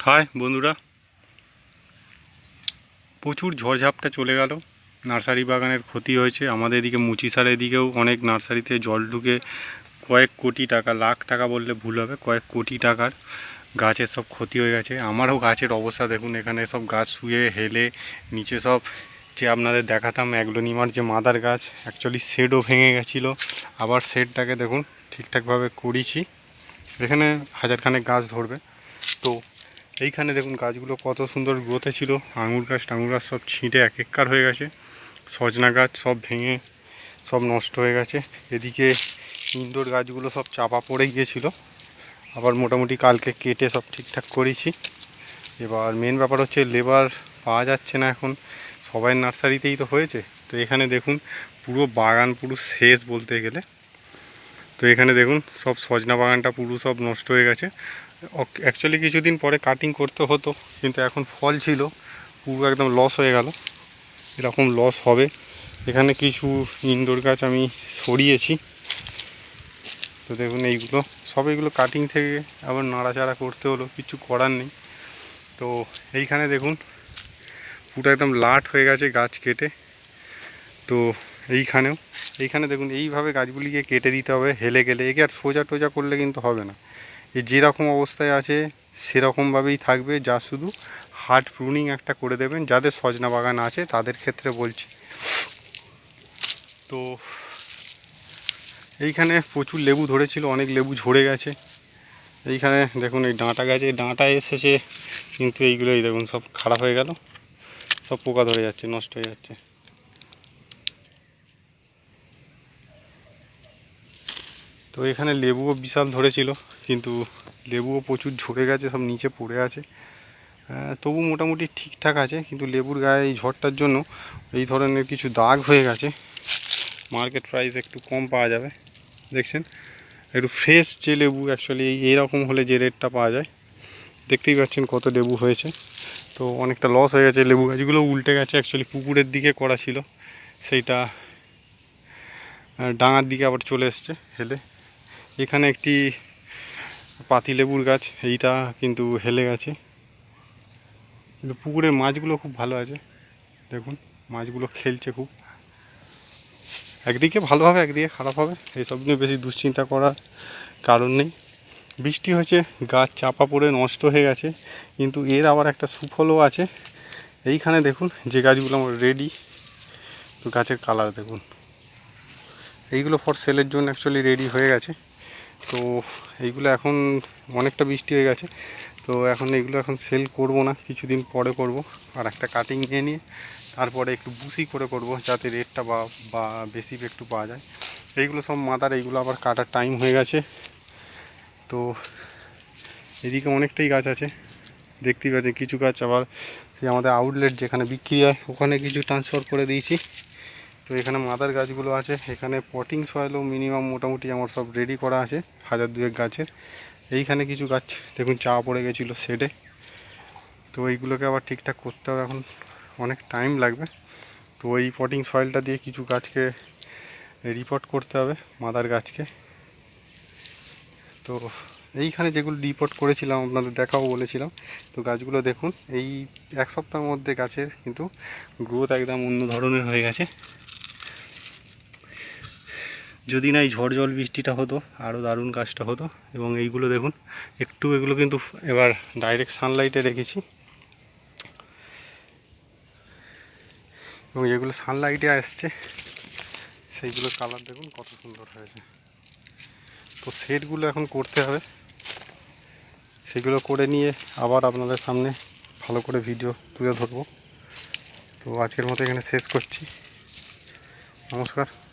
High, বন্ধুরা। প্রচুর ঝড়ঝাপটা চলে গেল। নার্সারি বাগানের ক্ষতি হয়েছে। আমাদের এদিকে মুচিসার এদিকেও অনেক নার্সারিতে জল ঢুকে কয়েক কোটি টাকা, লাখ টাকা বললে ভুল হবে, কয়েক কোটি টাকার গাছের সব ক্ষতি হয়ে গেছে। আমারও গাছের অবস্থা দেখুন, এখানে সব গাছ শুয়ে, হেলে, নিচে সব যে আপনাদের দেখাতাম, অ্যাগ্লোনিমার যে মাদার গাছ অ্যাকচুয়ালি শেডও ভেঙে গেছিল। আবার শেডটাকে দেখুন, ঠিকঠাকভাবে করেছি। এখানে হাজারখানেক গাছ ধরবে। তো এইখানে দেখুন গাছগুলো কত সুন্দর গ্রোথে ছিল। আঙুর গাছ টাঙুর গাছ সব ছিঁটে এক এক্কার হয়ে গেছে। সজনা গাছ সব ভেঙে সব নষ্ট হয়ে গেছে। এদিকে ইনডোর গাছগুলো সব চাপা পড়ে গিয়েছিল। আবার মোটামুটি কালকে কেটে সব ঠিকঠাক করেছি। এবার মেন ব্যাপার হচ্ছে লেবার পাওয়া যাচ্ছে না এখন। সবাই নার্সারিতেই তো হয়েছে। তো এখানে দেখুন পুরো বাগান পুরো শেষ বলতে গেলে। তো এখানে দেখুন, সব সজনা বাগানটা পুরো সব নষ্ট হয়ে গেছে। অ্যাকচুয়ালি কিছুদিন পরে কাটিং করতে হতো, কিন্তু এখন ফল ছিল, পুরো একদম লস হয়ে গেল। এরকম লস হবে। এখানে কিছু ইনডোর গাছ আমি সরিয়েছি। তো দেখুন এইগুলো, সব এগুলো কাটিং থেকে আবার নাড়াচাড়া করতে হলো, কিছু করার নেই। তো এইখানে দেখুন, পুরো একদম লাট হয়ে গেছে গাছ কেটে। তো এইখানেও, এইখানে দেখুন, এইভাবে গাছগুলিকে কেটে দিতে হবে হেলে গেলে। একে আর সোজা টোজা করলে কিন্তু হবে না। এ যেরকম অবস্থায় আছে, সেরকমভাবেই থাকবে, যা শুধু হার্ড প্রুনিং একটা করে দেবেন, যাদের সজনা বাগান আছে, তাদের ক্ষেত্রে বলছি। তো এইখানে প্রচুর লেবু ধরেছিল, অনেক লেবু ঝরে গেছে। এইখানে দেখুন, এই ডাঁটা গাছে, ডাঁটা এসেছে, কিন্তু এইগুলোই দেখুন, সব খারাপ হয়ে গেল। সব পোকা ধরে যাচ্ছে, নষ্ট হয়ে যাচ্ছে। তো এখানে লেবুও বিশাল ধরেছিল, কিন্তু লেবুও প্রচুর ঝরে গেছে, সব নিচে পড়ে আছে। তবু মোটামুটি ঠিকঠাক আছে, কিন্তু লেবুর গায়ে এই ঝড়টার জন্য এই ধরনের কিছু দাগ হয়ে গেছে। মার্কেট প্রাইস একটু কম পাওয়া যাবে, দেখছেন? একটু ফ্রেশ যে লেবু অ্যাকচুয়ালি এই এইরকম হলে যে রেটটা পাওয়া যায়। দেখতেই পাচ্ছেন কত লেবু হয়েছে। তো অনেকটা লস হয়ে গেছে, লেবু গাছগুলো উল্টে গেছে অ্যাকচুয়ালি পুকুরের দিকে করা ছিল। সেইটা ডাঙার দিকে আবার চলে এসছে, হেলে। এখানে একটি পাতিলেবুর গাছ, এইটা কিন্তু হেলে গেছে। কিন্তু পুকুরের মাছগুলো খুব ভালো আছে। দেখুন, মাছগুলো খেলছে খুব। একদিকে ভালো হবে, একদিকে খারাপ হবে। এইসব নিয়ে বেশি দুশ্চিন্তা করার কারণ নেই। বৃষ্টি হয়েছে, গাছ চাপা পড়ে নষ্ট হয়ে গেছে, কিন্তু এর আবার একটা সুফলও আছে। এইখানে দেখুন, যে গাছগুলো আমার রেডি তো গাছের কালার দেখুন। এইগুলো ফর সেলের জন্য অ্যাকচুয়ালি রেডি হয়ে গেছে। তো এইগুলো এখন অনেকটা বৃষ্টি হয়ে গেছে। তো এখন এইগুলো এখন সেল করব না, কিছুদিন পরে করব। আর একটা কাটিং নিয়ে নিয়ে তারপরে একটু বুসি করে করব, যাতে রেটটা বা বা বেশি একটু পাওয়া যায়। এইগুলো সব মাদার এইগুলো আবার কাটার টাইম হয়ে গেছে। তো এদিকে অনেকটাই গাছ আছে। দেখতেই পাচ্ছেন, কিছু গাছ আবার সেই আমাদের আউটলেট যেখানে বিক্রি হয়, ওখানে কিছু ট্রান্সফার করে দিয়েছি। তো এখানে মাদার গাছগুলো আছে। এখানে পটিং সয়েলও মিনিমাম মোটামুটি আমার সব রেডি করা আছে, হাজার দুয়েক গাছের। এইখানে কিছু গাছ, দেখুন চা পড়ে গেছিল শেডে তো এইগুলোকে আবার ঠিকঠাক করতে হবে এখন, অনেক টাইম লাগবে। তো এই পটিং সয়েলটা দিয়ে কিছু গাছকে রিপোর্ট করতে হবে, মাদার গাছকে। তো এইখানে যেগুলো রিপোর্ট করেছিলাম, আপনাদের দেখাও বলেছিলাম। তো গাছগুলো দেখুন, এই এক সপ্তাহের মধ্যে গাছের কিন্তু গ্রোথ একদম অন্য ধরনের হয়ে গেছে। যদি না এই ঝড় জল বৃষ্টিটা হতো, আরও দারুণ কাজটা হতো। এবং এইগুলো দেখুন, একটু এগুলো কিন্তু এবার ডাইরেক্ট সানলাইটে রেখেছি। এবং যেগুলো সানলাইটে আসছে সেইগুলো কালার দেখুন কত সুন্দর হয়েছে। তো সেটগুলো এখন করতে হবে। সেগুলো করে নিয়ে আবার আপনাদের সামনে ভালো করে ভিডিও তুলে ধরবো। তো আজকের মতো এখানে শেষ করছি। নমস্কার।